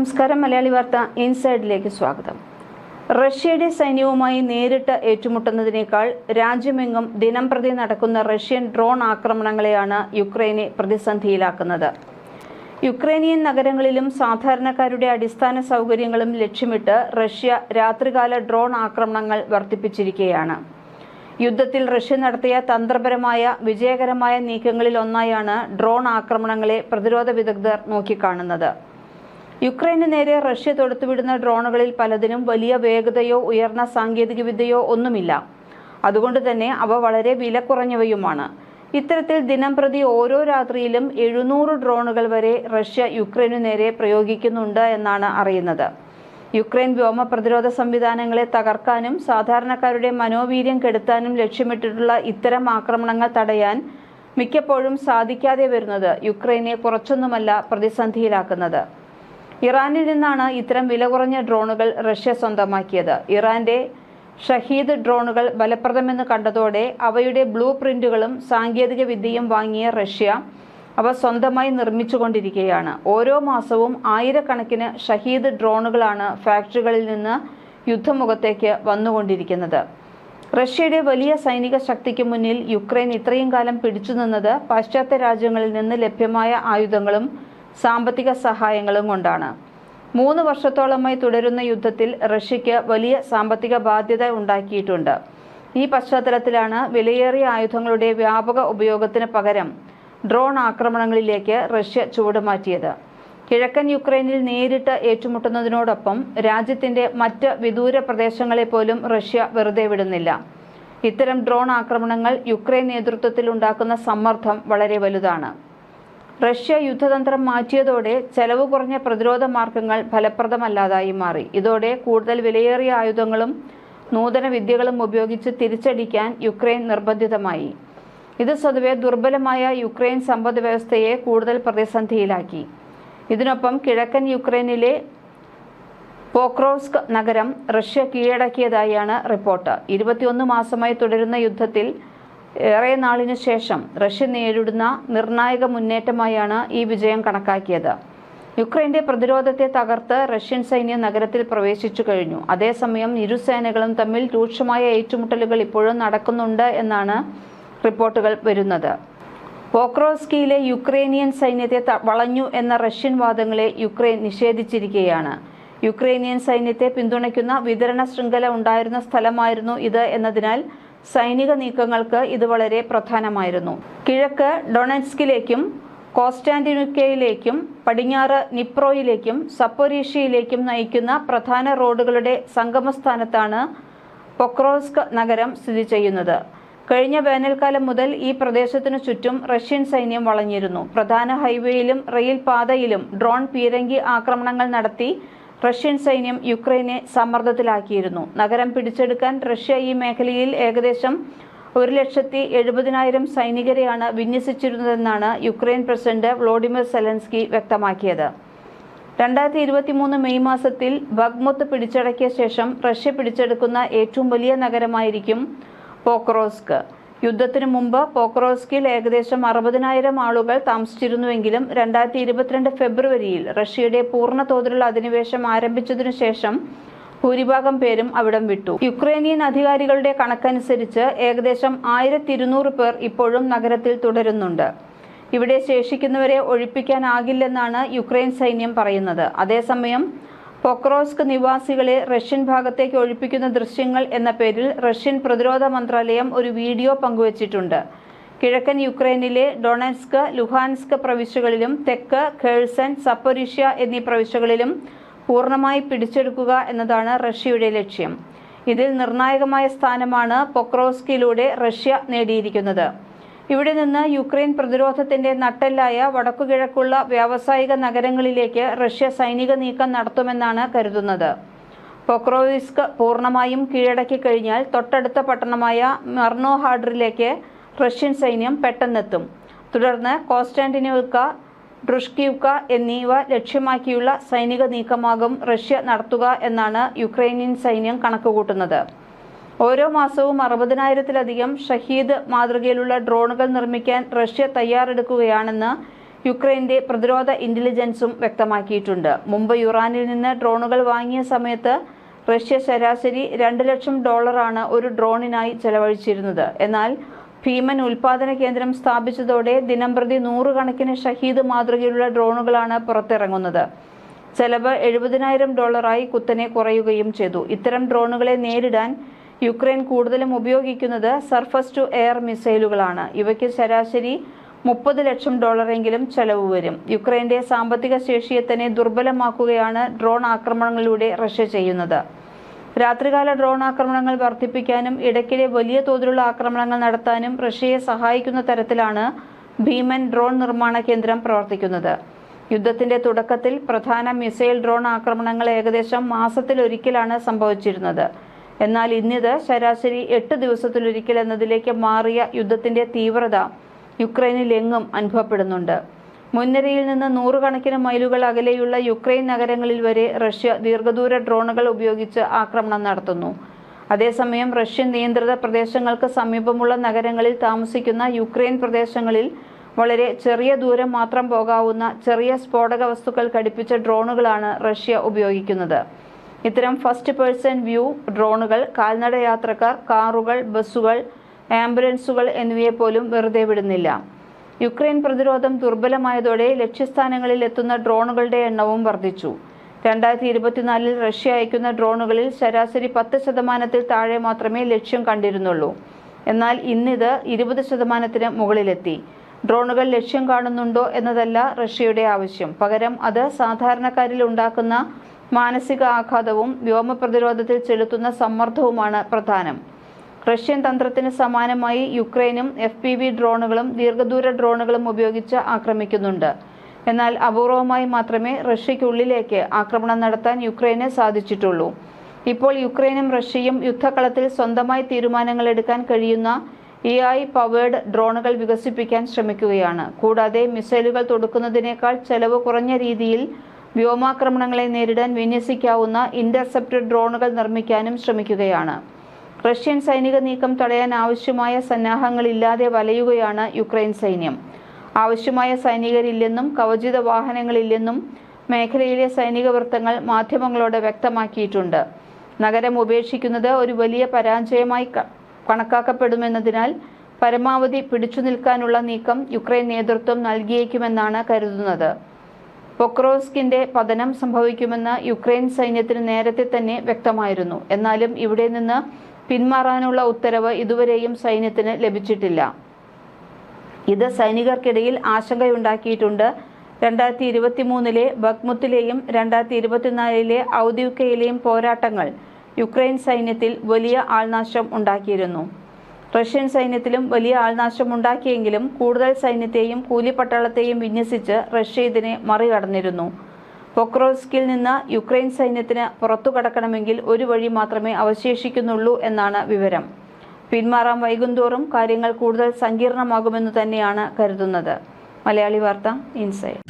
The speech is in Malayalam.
നമസ്കാരം. മലയാളി വാർത്ത ഇൻസൈഡിലേക്ക് സ്വാഗതം. റഷ്യയുടെ സൈന്യവുമായി നേരിട്ട് ഏറ്റുമുട്ടുന്നതിനേക്കാൾ രാജ്യമെങ്ങും ദിനം പ്രതി നടക്കുന്ന റഷ്യൻ ഡ്രോൺ ആക്രമണങ്ങളെയാണ് യുക്രൈനെ പ്രതിസന്ധിയിലാക്കുന്നത്. യുക്രൈനിയൻ നഗരങ്ങളിലും സാധാരണക്കാരുടെ അടിസ്ഥാന സൗകര്യങ്ങളും ലക്ഷ്യമിട്ട് റഷ്യ രാത്രികാല ഡ്രോൺ ആക്രമണങ്ങൾ വർദ്ധിപ്പിച്ചിരിക്കുകയാണ്. യുദ്ധത്തിൽ റഷ്യ നടത്തിയ തന്ത്രപരമായ വിജയകരമായ നീക്കങ്ങളിൽ ഒന്നായാണ് ഡ്രോൺ ആക്രമണങ്ങളെ പ്രതിരോധ വിദഗ്ധർ നോക്കിക്കാണുന്നത്. യുക്രൈന് നേരെ റഷ്യ തൊടുത്തുവിടുന്ന ഡ്രോണുകളിൽ പലതിനും വലിയ വേഗതയോ ഉയർന്ന സാങ്കേതികവിദ്യയോ ഒന്നുമില്ല. അതുകൊണ്ട് തന്നെ അവ വളരെ വില കുറഞ്ഞവയുമാണ്. ഇത്തരത്തിൽ ദിനം പ്രതി ഓരോ രാത്രിയിലും എഴുന്നൂറ് ഡ്രോണുകൾ വരെ റഷ്യ യുക്രൈനു നേരെ പ്രയോഗിക്കുന്നുണ്ട് എന്നാണ് അറിയുന്നത്. യുക്രൈൻ വ്യോമ പ്രതിരോധ സംവിധാനങ്ങളെ തകർക്കാനും സാധാരണക്കാരുടെ മനോവീര്യം കെടുത്താനും ലക്ഷ്യമിട്ടിട്ടുള്ള ഇത്തരം ആക്രമണങ്ങൾ തടയാൻ മിക്കപ്പോഴും സാധിക്കാതെ വരുന്നത് യുക്രൈനെ കുറച്ചൊന്നുമല്ല പ്രതിസന്ധിയിലാക്കുന്നത്. ഇറാനിൽ നിന്നാണ് ഇത്തരം വില കുറഞ്ഞ ഡ്രോണുകൾ റഷ്യ സ്വന്തമാക്കിയത്. ഇറാന്റെ ഷഹീദ് ഡ്രോണുകൾ ഫലപ്രദമെന്ന് കണ്ടതോടെ അവയുടെ ബ്ലൂ പ്രിന്റുകളും സാങ്കേതിക വിദ്യയും വാങ്ങിയ റഷ്യ അവ സ്വന്തമായി നിർമ്മിച്ചുകൊണ്ടിരിക്കുകയാണ്. ഓരോ മാസവും ആയിരക്കണക്കിന് ഷഹീദ് ഡ്രോണുകളാണ് ഫാക്ടറികളിൽ നിന്ന് യുദ്ധമുഖത്തേക്ക് വന്നുകൊണ്ടിരിക്കുന്നത്. റഷ്യയുടെ വലിയ സൈനിക ശക്തിക്ക് മുന്നിൽ യുക്രൈൻ ഇത്രയും കാലം പിടിച്ചു നിന്നത് പാശ്ചാത്യ രാജ്യങ്ങളിൽ നിന്ന് ലഭ്യമായ ആയുധങ്ങളും സാമ്പത്തിക സഹായങ്ങളും കൊണ്ടാണ്. മൂന്ന് വർഷത്തോളമായി തുടരുന്ന യുദ്ധത്തിൽ റഷ്യയ്ക്ക് വലിയ സാമ്പത്തിക ബാധ്യത ഉണ്ടാക്കിയിട്ടുണ്ട്. ഈ പശ്ചാത്തലത്തിലാണ് വിലയേറിയ ആയുധങ്ങളുടെ വ്യാപക ഉപയോഗത്തിന് പകരം ഡ്രോൺ ആക്രമണങ്ങളിലേക്ക് റഷ്യ ചുവടുമാറ്റിയത് കിഴക്കൻ യുക്രൈനിൽ നേരിട്ട് ഏറ്റുമുട്ടുന്നതിനോടൊപ്പം രാജ്യത്തിന്റെ മറ്റ് വിദൂര പ്രദേശങ്ങളെ പോലും റഷ്യ വെറുതെ വിടുന്നില്ല. ഇത്തരം ഡ്രോൺ ആക്രമണങ്ങൾ യുക്രൈൻ നേതൃത്വത്തിൽ ഉണ്ടാക്കുന്ന സമ്മർദ്ദം വളരെ വലുതാണ്. റഷ്യ യുദ്ധതന്ത്രം മാറ്റിയതോടെ ചെലവ് കുറഞ്ഞ പ്രതിരോധ മാർഗങ്ങൾ ഫലപ്രദമല്ലാതായി മാറി. ഇതോടെ കൂടുതൽ വിലയേറിയ ആയുധങ്ങളും നൂതന വിദ്യകളും ഉപയോഗിച്ച് തിരിച്ചടിക്കാൻ യുക്രൈൻ നിർബന്ധിതമായി. ഇത് സ്വതവേ ദുർബലമായ യുക്രൈൻ സമ്പദ് വ്യവസ്ഥയെ കൂടുതൽ പ്രതിസന്ധിയിലാക്കി. ഇതിനൊപ്പം കിഴക്കൻ യുക്രൈനിലെ പോക്രോസ്ക് നഗരം റഷ്യ കീഴടക്കിയതായാണ് റിപ്പോർട്ട്. ഇരുപത്തിയൊന്ന് മാസമായി തുടരുന്ന യുദ്ധത്തിൽ ഏറെ നാളിനു ശേഷം റഷ്യ നേരിടുന്ന നിർണായക മുന്നേറ്റമായാണ് ഈ വിജയം കണക്കാക്കിയത്. യുക്രൈന്റെ പ്രതിരോധത്തെ തകർത്ത് റഷ്യൻ സൈന്യം നഗരത്തിൽ പ്രവേശിച്ചു കഴിഞ്ഞു. അതേസമയം ഇരു സേനകളും തമ്മിൽ രൂക്ഷമായ ഏറ്റുമുട്ടലുകൾ ഇപ്പോഴും നടക്കുന്നുണ്ട് എന്നാണ് റിപ്പോർട്ടുകൾ വരുന്നത്. പോക്രോസ്കിയിലെ യുക്രൈനിയൻ സൈന്യത്തെ വളഞ്ഞു എന്ന റഷ്യൻ വാദങ്ങളെ യുക്രൈൻ നിഷേധിച്ചിരിക്കുകയാണ്. യുക്രൈനിയൻ സൈന്യത്തെ പിന്തുണയ്ക്കുന്ന വിതരണ ശൃംഖല ഉണ്ടായിരുന്ന സ്ഥലമായിരുന്നു ഇത് എന്നതിനാൽ സൈനിക നീക്കങ്ങൾക്ക് ഇത് വളരെ പ്രധാനമായിരുന്നു. കിഴക്ക് ഡൊണറ്റ്സ്കിലേക്കും കോസ്റ്റാന്റിനുക്കയിലേക്കും പടിഞ്ഞാറ് നിപ്രോയിലേക്കും സപ്പോരീഷ്യയിലേക്കും നയിക്കുന്ന പ്രധാന റോഡുകളുടെ സംഗമസ്ഥാനത്താണ് പൊക്രോസ്ക് നഗരം സ്ഥിതി ചെയ്യുന്നത്. കഴിഞ്ഞ വേനൽക്കാലം മുതൽ ഈ പ്രദേശത്തിനു ചുറ്റും റഷ്യൻ സൈന്യം വളഞ്ഞിരുന്നു. പ്രധാന ഹൈവേയിലും റെയിൽ പാതയിലും ഡ്രോൺ പീരങ്കി ആക്രമണങ്ങൾ നടത്തി റഷ്യൻ സൈന്യം യുക്രൈനെ സമ്മർദ്ദത്തിലാക്കിയിരുന്നു. നഗരം പിടിച്ചെടുക്കാൻ റഷ്യ ഈ മേഖലയിൽ ഏകദേശം ഒരു ലക്ഷത്തി എഴുപതിനായിരം സൈനികരെയാണ് വിന്യസിച്ചിരുന്നതെന്നാണ് യുക്രൈൻ പ്രസിഡന്റ് വ്ളോഡിമിർ സെലൻസ്കി വ്യക്തമാക്കിയത്. രണ്ടായിരത്തി ഇരുപത്തി മൂന്ന് മെയ് മാസത്തിൽ ബഗ്മുത്ത് പിടിച്ചടക്കിയ ശേഷം റഷ്യ പിടിച്ചെടുക്കുന്ന ഏറ്റവും വലിയ നഗരമായിരിക്കും പോക്രോസ്ക്. യുദ്ധത്തിനു മുമ്പ് പോക്രോസ്കിൽ ഏകദേശം അറുപതിനായിരം ആളുകൾ താമസിച്ചിരുന്നുവെങ്കിലും രണ്ടായിരത്തി ഇരുപത്തിരണ്ട് ഫെബ്രുവരിയിൽ റഷ്യയുടെ പൂർണ തോതിലുള്ള അധിനിവേശം ആരംഭിച്ചതിനു ശേഷം ഭൂരിഭാഗം പേരും അവിടം വിട്ടു. യുക്രൈനിയൻ അധികാരികളുടെ കണക്കനുസരിച്ച് ഏകദേശം ആയിരത്തി ഇരുന്നൂറ് പേർ ഇപ്പോഴും നഗരത്തിൽ തുടരുന്നുണ്ട്. ഇവിടെ ശേഷിക്കുന്നവരെ ഒഴിപ്പിക്കാനാകില്ലെന്നാണ് യുക്രൈൻ സൈന്യം പറയുന്നത്. അതേസമയം പൊക്രോസ്ക് നിവാസികളെ റഷ്യൻ ഭാഗത്തേക്ക് ഒഴിപ്പിക്കുന്ന ദൃശ്യങ്ങൾ എന്ന പേരിൽ റഷ്യൻ പ്രതിരോധ മന്ത്രാലയം ഒരു വീഡിയോ പങ്കുവച്ചിട്ടുണ്ട്. കിഴക്കൻ യുക്രൈനിലെ ഡൊണറ്റ്സ്ക് ലുഹാൻസ്ക് പ്രവിശ്യകളിലും തെക്ക് ഖേഴ്സൺ സപ്പൊരീഷ്യ എന്നീ പ്രവിശ്യകളിലും പൂർണമായി പിടിച്ചെടുക്കുക എന്നതാണ് റഷ്യയുടെ ലക്ഷ്യം. ഇതിൽ നിർണായകമായ സ്ഥാനമാണ് പൊക്രോസ്കിലൂടെ റഷ്യ നേടിയിരിക്കുന്നത്. ഇവിടെ നിന്ന് യുക്രൈൻ പ്രതിരോധത്തിന്റെ നട്ടെല്ലായ വടക്കുകിഴക്കുള്ള വ്യാവസായിക നഗരങ്ങളിലേക്ക് റഷ്യ സൈനിക നീക്കം നടത്തുമെന്നാണ് കരുതുന്നത്. പൊക്രോവിസ്ക് പൂർണമായും കീഴടക്കി കഴിഞ്ഞാൽ തൊട്ടടുത്ത പട്ടണമായ മെർണോഹാഡറിലേക്ക് റഷ്യൻ സൈന്യം പെട്ടെന്നെത്തും. തുടർന്ന് കോസ്റ്റാന്റിനോവിക്ക ഡ്രുഷ്കിവ്ക എന്നിവ ലക്ഷ്യമാക്കിയുള്ള സൈനിക നീക്കമാകും റഷ്യ നടത്തുക എന്നാണ് യുക്രൈനിയൻ സൈന്യം കണക്കുകൂട്ടുന്നത്. ഓരോ മാസവും അറുപതിനായിരത്തിലധികം ഷഹീദ് മാതൃകയിലുള്ള ഡ്രോണുകൾ നിർമ്മിക്കാൻ റഷ്യ തയ്യാറെടുക്കുകയാണെന്ന് യുക്രൈന്റെ പ്രതിരോധ ഇന്റലിജൻസും വ്യക്തമാക്കിയിട്ടുണ്ട്. മുമ്പ് യുറാനിൽ നിന്ന് ഡ്രോണുകൾ വാങ്ങിയ സമയത്ത് റഷ്യ ശരാശരി രണ്ട് ലക്ഷം ഡോളറാണ് ഒരു ഡ്രോണിനായി ചെലവഴിച്ചിരുന്നത്. എന്നാൽ ഭീമൻ ഉൽപാദന കേന്ദ്രം സ്ഥാപിച്ചതോടെ ദിനംപ്രതി നൂറുകണക്കിന് ഷഹീദ് മാതൃകയിലുള്ള ഡ്രോണുകളാണ് പുറത്തിറങ്ങുന്നത്. ചെലവ് എഴുപതിനായിരം ഡോളറായി കുത്തനെ കുറയുകയും ചെയ്തു. ഇത്തരം ഡ്രോണുകളെ നേരിടാൻ യുക്രൈൻ കൂടുതലും ഉപയോഗിക്കുന്നത് സർഫസ് ടു എയർ മിസൈലുകളാണ്. ഇവയ്ക്ക് ശരാശരി മുപ്പത് ലക്ഷം ഡോളറെങ്കിലും ചെലവ് വരും. യുക്രൈന്റെ സാമ്പത്തിക ശേഷിയെ തന്നെ ദുർബലമാക്കുകയാണ് ഡ്രോൺ ആക്രമണങ്ങളിലൂടെ റഷ്യ ചെയ്യുന്നത്. രാത്രികാല ഡ്രോൺ ആക്രമണങ്ങൾ വർദ്ധിപ്പിക്കാനും ഇടയ്ക്കിടെ വലിയ തോതിലുള്ള ആക്രമണങ്ങൾ നടത്താനും റഷ്യയെ സഹായിക്കുന്ന തരത്തിലാണ് ഭീമൻ ഡ്രോൺ നിർമ്മാണ കേന്ദ്രം പ്രവർത്തിക്കുന്നത്. യുദ്ധത്തിന്റെ തുടക്കത്തിൽ പ്രധാന മിസൈൽ ഡ്രോൺ ആക്രമണങ്ങൾ ഏകദേശം മാസത്തിലൊരിക്കലാണ് സംഭവിച്ചിരുന്നത്. എന്നാൽ ഇന്നിത് ശരാശരി എട്ട് ദിവസത്തിലൊരിക്കൽ എന്നതിലേക്ക് മാറിയ യുദ്ധത്തിന്റെ തീവ്രത യുക്രൈനിലെങ്ങും അനുഭവപ്പെടുന്നുണ്ട്. മുൻനിരയിൽ നിന്ന് നൂറുകണക്കിന് മൈലുകൾ അകലെയുള്ള യുക്രൈൻ നഗരങ്ങളിൽ വരെ റഷ്യ ദീർഘദൂര ഡ്രോണുകൾ ഉപയോഗിച്ച് ആക്രമണം നടത്തുന്നു. അതേസമയം റഷ്യൻ നിയന്ത്രിത പ്രദേശങ്ങൾക്ക് സമീപമുള്ള നഗരങ്ങളിൽ താമസിക്കുന്ന യുക്രൈൻ പ്രദേശങ്ങളിൽ വളരെ ചെറിയ ദൂരം മാത്രം പോകാവുന്ന ചെറിയ സ്ഫോടക വസ്തുക്കൾ ഘടിപ്പിച്ച ഡ്രോണുകളാണ് റഷ്യ ഉപയോഗിക്കുന്നത്. ഇത്തരം ഫസ്റ്റ് പേഴ്സൺ വ്യൂ ഡ്രോണുകൾ കാൽനട യാത്രക്കാർ കാറുകൾ ബസ്സുകൾ ആംബുലൻസുകൾ എന്നിവയെ പോലും വെറുതെ വിടുന്നില്ല. യുക്രൈൻ പ്രതിരോധം ദുർബലമായതോടെ ലക്ഷ്യസ്ഥാനങ്ങളിൽ എത്തുന്ന ഡ്രോണുകളുടെ എണ്ണവും വർദ്ധിച്ചു. രണ്ടായിരത്തി ഇരുപത്തിനാലിൽ റഷ്യ അയക്കുന്ന ഡ്രോണുകളിൽ ശരാശരി പത്ത് ശതമാനത്തിൽ താഴെ മാത്രമേ ലക്ഷ്യം കണ്ടിരുന്നുള്ളൂ. എന്നാൽ ഇന്നിത് ഇരുപത് ശതമാനത്തിന് മുകളിലെത്തി. ഡ്രോണുകൾ ലക്ഷ്യം കാണുന്നുണ്ടോ എന്നതല്ല റഷ്യയുടെ ആവശ്യം. പകരം അത് സാധാരണക്കാരിൽ ഉണ്ടാക്കുന്ന മാനസിക ആഘാതവും വ്യോമ പ്രതിരോധത്തിൽ ചെലുത്തുന്ന സമ്മർദ്ദവുമാണ് പ്രധാനം. റഷ്യൻ തന്ത്രത്തിന് സമാനമായി യുക്രൈനും എഫ് പി വി ഡ്രോണുകളും ദീർഘദൂര ഡ്രോണുകളും ഉപയോഗിച്ച് ആക്രമിക്കുന്നുണ്ട്. എന്നാൽ അപൂർവമായി മാത്രമേ റഷ്യയ്ക്കുള്ളിലേക്ക് ആക്രമണം നടത്താൻ യുക്രൈന് സാധിച്ചിട്ടുള്ളൂ. ഇപ്പോൾ യുക്രൈനും റഷ്യയും യുദ്ധകളത്തിൽ സ്വന്തമായി തീരുമാനങ്ങൾ എടുക്കാൻ കഴിയുന്ന എ ഐ പവേർഡ് ഡ്രോണുകൾ വികസിപ്പിക്കാൻ ശ്രമിക്കുകയാണ്. കൂടാതെ മിസൈലുകൾ തൊടുക്കുന്നതിനേക്കാൾ ചെലവ് കുറഞ്ഞ രീതിയിൽ വ്യോമാക്രമണങ്ങളെ നേരിടാൻ വിന്യസിക്കാവുന്ന ഇന്റർസെപ്റ്റർ ഡ്രോണുകൾ നിർമ്മിക്കാനും ശ്രമിക്കുകയാണ്. റഷ്യൻ സൈനിക നീക്കം തടയാൻ ആവശ്യമായ സന്നാഹങ്ങളില്ലാതെ വലയുകയാണ് യുക്രൈൻ സൈന്യം. ആവശ്യമായ സൈനികരില്ലെന്നും കവചിത വാഹനങ്ങളില്ലെന്നും മേഖലയിലെ സൈനിക വൃത്തങ്ങൾ മാധ്യമങ്ങളോട് വ്യക്തമാക്കിയിട്ടുണ്ട്. നഗരം ഉപേക്ഷിക്കുന്നത് ഒരു വലിയ പരാജയമായി കണക്കാക്കപ്പെടുമെന്നതിനാൽ പരമാവധി പിടിച്ചു നിൽക്കാനുള്ള നീക്കം യുക്രൈൻ നേതൃത്വം നൽകിയേക്കുമെന്നാണ് കരുതുന്നത്. പൊക്രോസ്കിന്റെ പതനം സംഭവിക്കുമെന്ന് യുക്രൈൻ സൈന്യത്തിന് നേരത്തെ തന്നെ വ്യക്തമായിരുന്നു. എന്നാലും ഇവിടെ നിന്ന് പിന്മാറാനുള്ള ഉത്തരവ് ഇതുവരെയും സൈന്യത്തിന് ലഭിച്ചിട്ടില്ല. ഇത് സൈനികർക്കിടയിൽ ആശങ്കയുണ്ടാക്കിയിട്ടുണ്ട്. രണ്ടായിരത്തി ഇരുപത്തി മൂന്നിലെ ബഗ്മുത്തിലെയും രണ്ടായിരത്തി ഇരുപത്തിനാലിലെ ഔദ്യോഗികയിലെയും പോരാട്ടങ്ങൾ യുക്രൈൻ സൈന്യത്തിൽ വലിയ ആൾനാശം ഉണ്ടാക്കിയിരുന്നു. റഷ്യൻ സൈന്യത്തിലും വലിയ ആൾനാശം ഉണ്ടാക്കിയെങ്കിലും കൂടുതൽ സൈന്യത്തെയും കൂലിപ്പട്ടാളത്തെയും വിന്യസിച്ച് റഷ്യ ഇതിനെ മറികടന്നിരുന്നു. പൊക്രോസ്കിൽ നിന്ന് യുക്രൈൻ സൈന്യത്തിന് പുറത്തു കടക്കണമെങ്കിൽ ഒരു വഴി മാത്രമേ അവശേഷിക്കുന്നുള്ളൂ എന്നാണ് വിവരം. പിന്മാറാൻ വൈകുന്തോറും കാര്യങ്ങൾ കൂടുതൽ സങ്കീർണമാകുമെന്ന് തന്നെയാണ് കരുതുന്നത്. മലയാളി വാർത്ത ഇൻസൈഡ്.